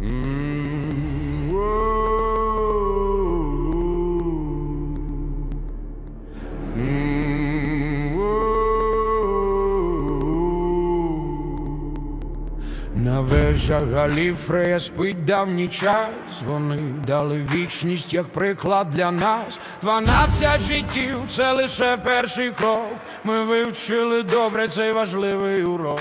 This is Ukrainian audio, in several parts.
На вежах Галіфрея спить давній час. Вони дали вічність як приклад для нас. Дванадцять життів це лише перший крок. Ми вивчили добре цей важливий урок.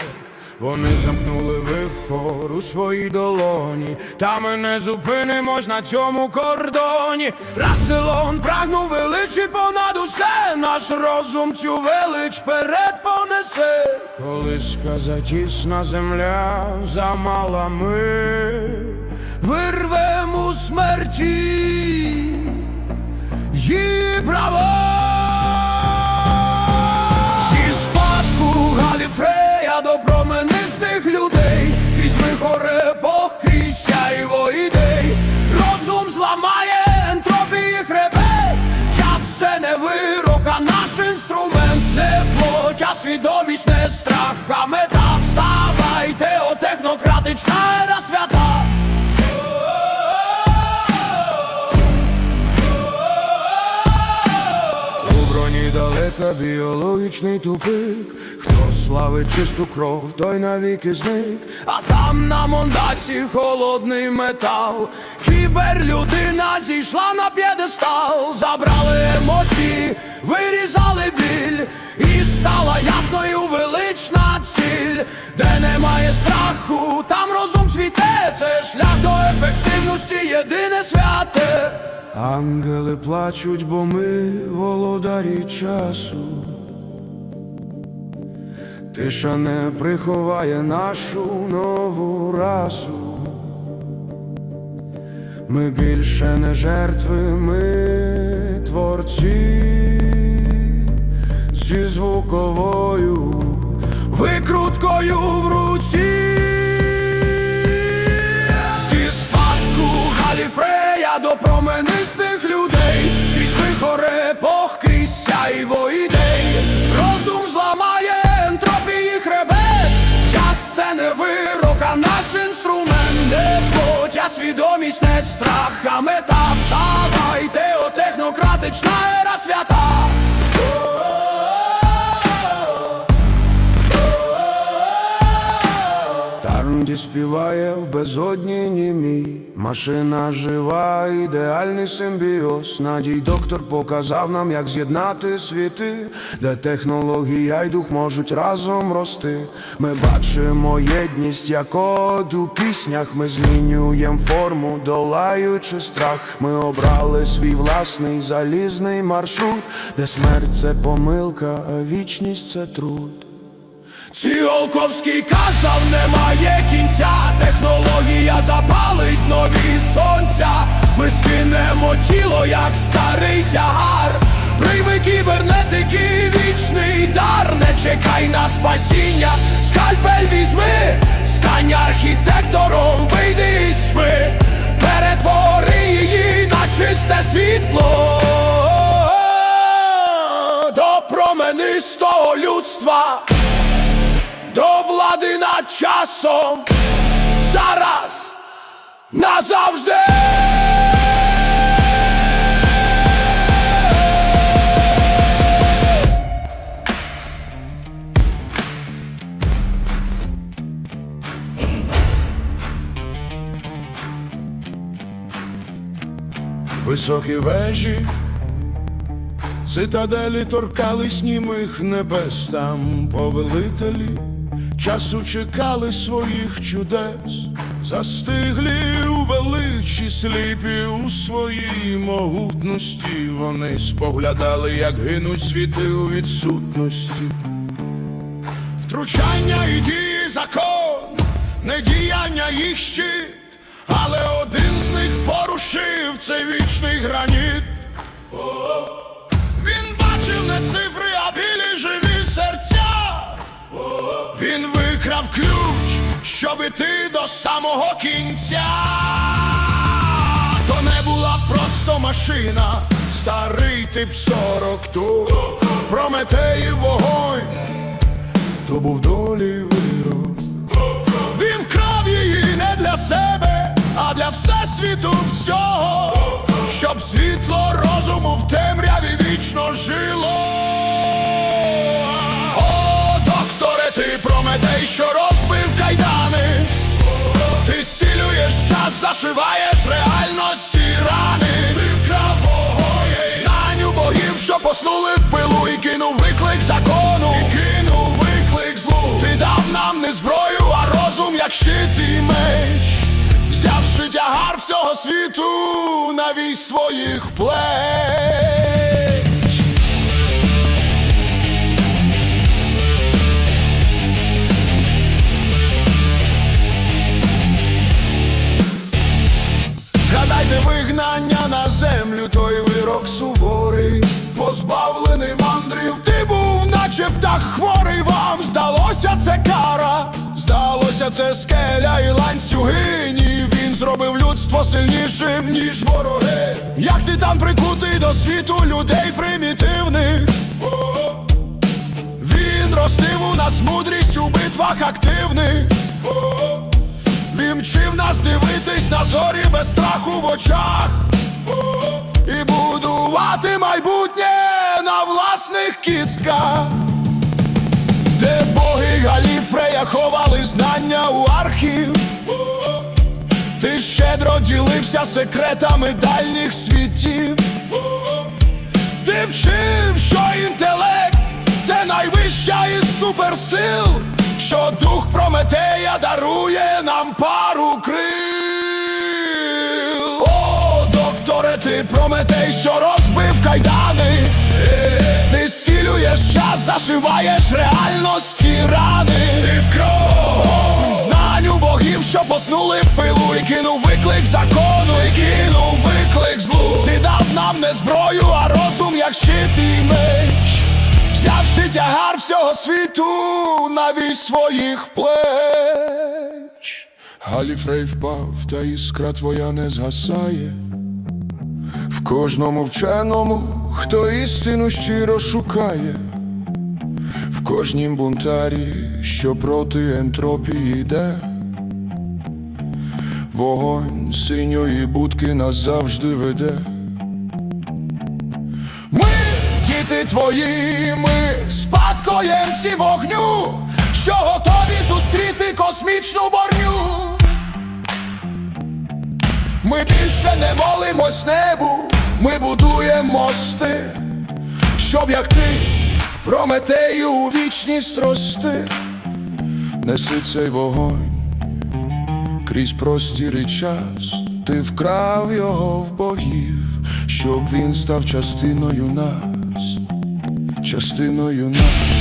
Вони замкнули вихор у своїй долоні, та ми не зупинимось на цьому кордоні. Расселон прагнув величі понад усе, наш розум цю велич вперед понесе. Коли сказа тісна земля замала ми, вирвемо смерті її права. Людей, крізь вихор епох, крізь сяйво ідей, розум зламає ентропії хребет, час це не вирок, а наш інструмент, не свідомість, не страх, а мета. Вставайте, о технократична ера свята. Далека біологічний тупик. Хто славить чисту кров, той навіки зник. А там на Мондасі холодний метал. Кіберлюдина зійшла на п'єдестал. Забрали емоції, вирізали біль. Ангели плачуть, бо ми володарі часу. Тиша не приховає нашу нову расу. Ми більше не жертви, ми творці зі звуковою викруткою в руці. Ідей, розум зламає ентропії хребет, час це не вирок, а наш інструмент, не плоть, свідомість, не страх, а мета. Вставайте, о технократична ера свята. Співає в безодні німій Машина жива, ідеальний симбіоз Надій доктор показав нам, як з'єднати світи, де технологія й дух можуть разом рости. Ми бачимо єдність, як от у піснях. Ми змінюємо форму, долаючи страх. Ми обрали свій власний залізний маршрут, де смерть це помилка, а вічність це труд. Ціолковський казав, немає кінця, технологія запалить нові сонця. Ми скинемо тіло, як старий тягар. Прийми кібернетики, вічний дар, не чекай на спасіння, скальпель візьми, стань архітектором, вийди із тьми, перетвори її на чисте світло. До променистого людства до влади над часом зараз назавжди. Високі вежі Цитаделі торкались німих небес, там повелителі часу чекали своїх чудес, застиглі у величі сліпі у своїй могутності. Вони споглядали, як гинуть світи у відсутності. Втручання і дії закон, не діяння їх щит, але один з них порушив цей вічний граніт. ключ, щоб іти до самого кінця, то не була просто машина, старий тип 40 тур прометеї вогонь, то був долі вирок. Він вкрав її не для себе, а для всесвіту всього, щоб світ. Зашиваєш реальності рани. Ти вкрав вогонь знань у богів, що поснули в пилу і кинув виклик закону. І кинув виклик злу. Ти дав нам не зброю, а розум, як щит і меч. Взявши тягар всього світу на вісь своїх плеч. Наче птах хворий, вам здалося це кара, здалося це скеля і ланцюги, ні, він зробив людство сильнішим, ніж вороги. Як ти там прикутий до світу людей примітивних? Він ростив у нас мудрість у битвах активних. Він вчив нас дивитись на зорі без страху в очах І будувати майбутнє на власних кістках ховали у архів Ти щедро ділився секретами дальніх світів Ти вчив, що інтелект це найвища із суперсил, що дух Прометея дарує нам пару крил. О, докторе, ти Прометей, що розбив кайдани. Ти зцілюєш час, зашиваєш реальності рани. Ти у богів, що поснули пилу, і кинув виклик закону, і кинув виклик злу. Ти дав нам не зброю, а розум, як щит і меч. Взявши тягар всього світу на вісь своїх плеч. Галіфрей впав, та іскра твоя не згасає. В кожному вченому, хто істину щиро шукає, в кожнім бунтарі, що проти ентропії йде. Вогонь синьої будки нас завжди веде. Ми, діти твої, ми спадкоємці вогню, що готові зустріти космічну борню. Ми більше не молимось небу, ми будуємо мости, щоб як ти Прометею у вічність рости. Неси цей вогонь крізь простір і час, ти вкрав його в богів, щоб він став частиною нас, частиною нас.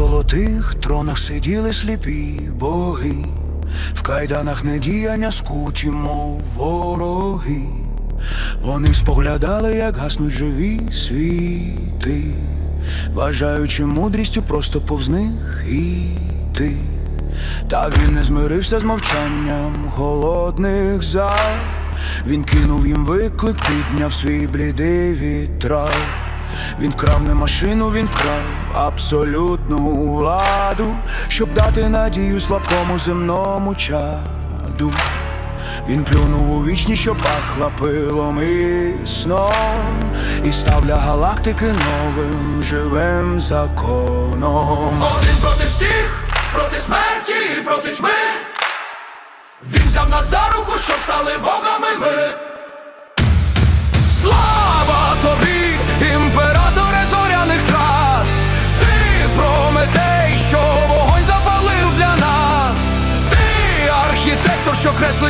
Золотих тронах сиділи сліпі боги, в кайданах недіяння скуті, мов вороги. Вони споглядали, як гаснуть живі світи, бажаючи мудрістю просто повз них іти. Та він не змирився з мовчанням голодних зал. Він кинув їм виклик, підняв свій блідий вітрал. Він вкрав не машину, він вкрав абсолютну владу, щоб дати надію слабкому земному чаду. Він плюнув у вічність, що пахла пилом і сном, і став для галактики новим живим законом. Один проти всіх, проти смерті і проти тьми. Він взяв нас за руку, щоб стали богами ми. Слава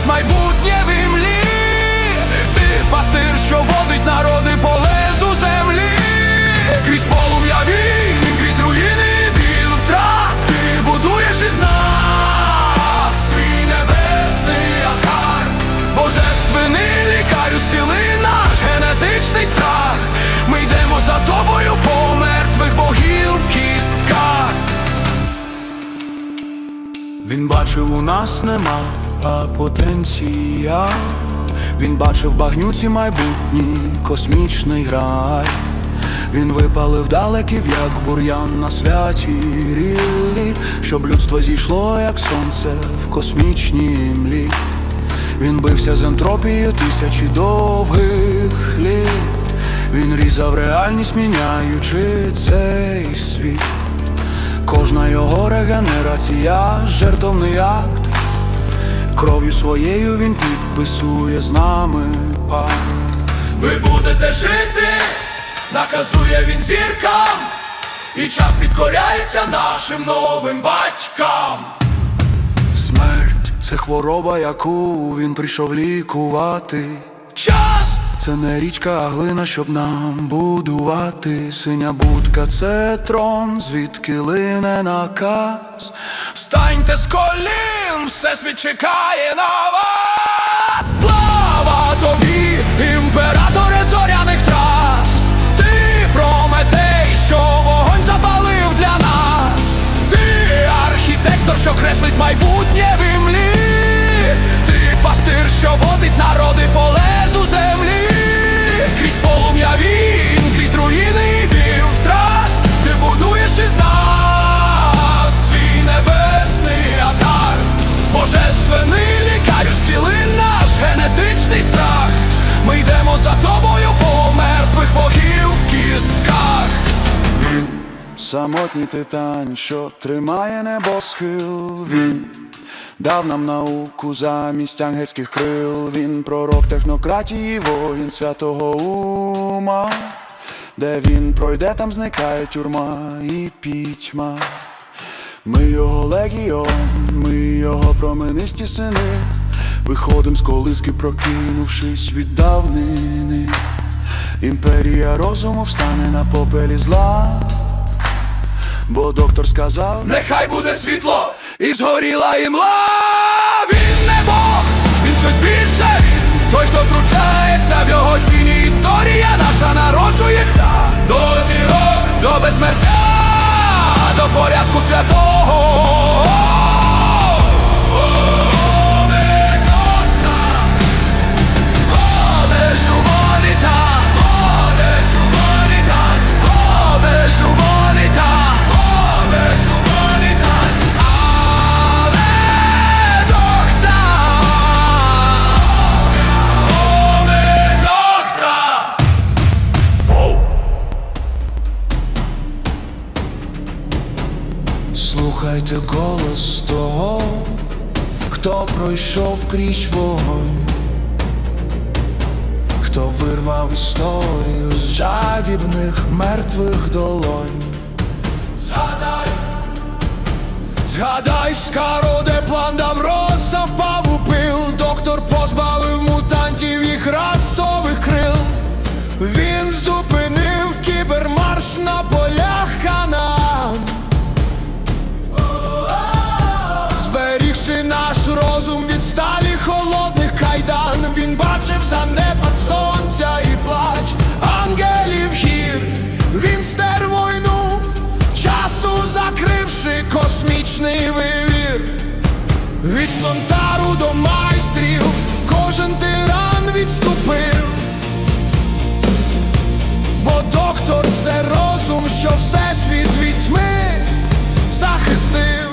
будують майбутнє в імлі, ти пастир, що водить народи по лезу землі, крізь полум'я війн, крізь руїни біл втрат, ти будуєш із нас свій небесний азгар, божественний лікар усіли наш генетичний страх. Ми йдемо за тобою по мертвих богів кістка. Він бачив у нас нема а потенція. Він бачив багнюці майбутній космічний рай. Він випалив далеків, як бур'ян на святі ріллі, щоб людство зійшло, як сонце в космічній млі. Він бився з ентропією тисячі довгих літ. Він різав реальність, міняючи цей світ. Кожна його регенерація, жертовний акт. Кров'ю своєю він підписує з нами пакт. Ви будете жити, наказує він зіркам, і час підкоряється нашим новим батькам. Смерть це хвороба, яку він прийшов лікувати. Час це не річка, а глина, щоб нам будувати. Синя будка це трон, звідки лине наказ. Встаньте з колін, все світ чекає на вас. Самотній титан, що тримає небосхил. Він дав нам науку замість ангельських крил. Він пророк технократії, воїн святого ума. Де він пройде, там зникає тюрма і пітьма. Ми його легіон, ми його променисті сини. Виходим з колиски, прокинувшись від давнини. Імперія розуму встане на попелі зла. Бо доктор сказав, Нехай буде світло і згоріла імла. Він не Бог, він щось більше. Він той, хто втручається в його тіні. Історія наша народжується до зірок, до безсмертя, до порядку святого. Слухайте голос того, хто пройшов крізь вогонь, хто вирвав історію з жадібних мертвих долонь. Згадай, згадай, скаро, де план Давроса впав у пил. Доктор позбавив мутантів їх расових занепад сонця і плач ангелів гір. Він стер війну, часу закривши космічний вивір. Від сонтару до майстрів кожен тиран відступив. Бо доктор це розум, що всесвіт від тьми захистив.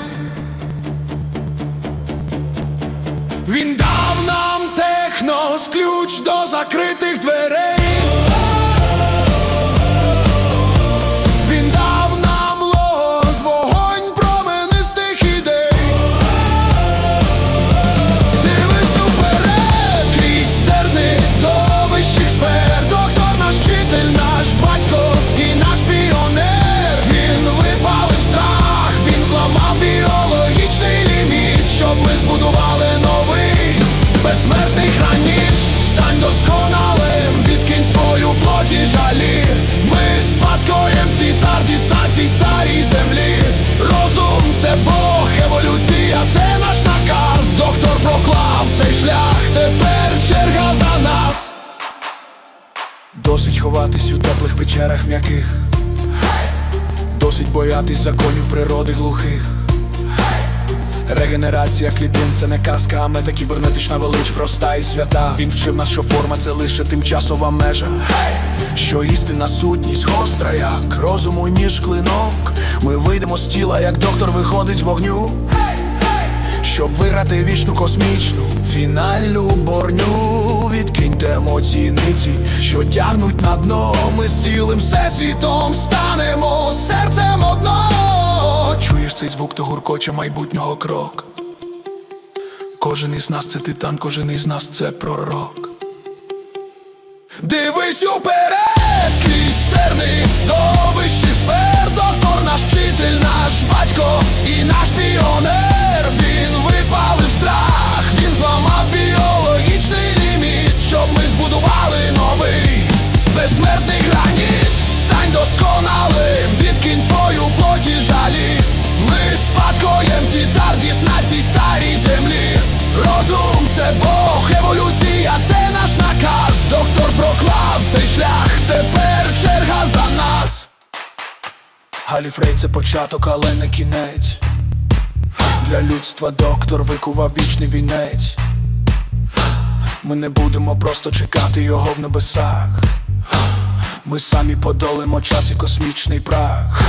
Він дав нам технос ключ шлях, тепер черга за нас. Досить ховатись у теплих печерах м'яких. Досить боятись законів природи глухих. Регенерація клітин це не казка, а метакібернетична велич, проста і свята. Він вчив нас, що форма це лише тимчасова межа. Що істинна сутність гостра, як розуму, ніж клинок. Ми вийдемо з тіла, як доктор виходить з вогню. Щоб виграти вічну космічну фінальну борню, відкиньте емоційниці, що тягнуть на дно. Ми з цілим всесвітом станемо серцем одно. Чуєш цей звук, то гуркоче майбутнього крок. Кожен із нас це титан, кожен із нас це пророк. Дивись уперед, Галіфрей це початок, але не кінець. Для людства доктор викував вічний вінець. Ми не будемо просто чекати його в небесах. Ми самі подолимо час і космічний прах.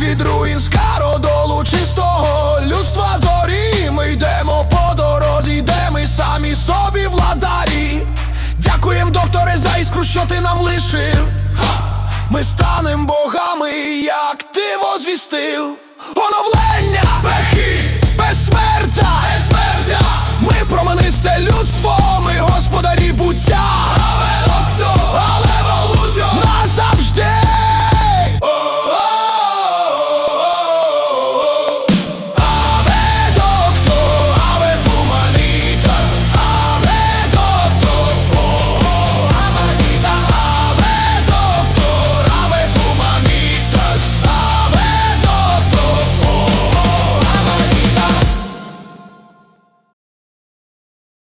Від руїн скародолу чистого людства зорі. Ми йдемо по дорозі, де ми самі собі владарі. Дякуєм, докторе, за іскру, що ти нам лишив. Ми станем богами, як ти возвістив. Оновлення, Бехи, безсмертя.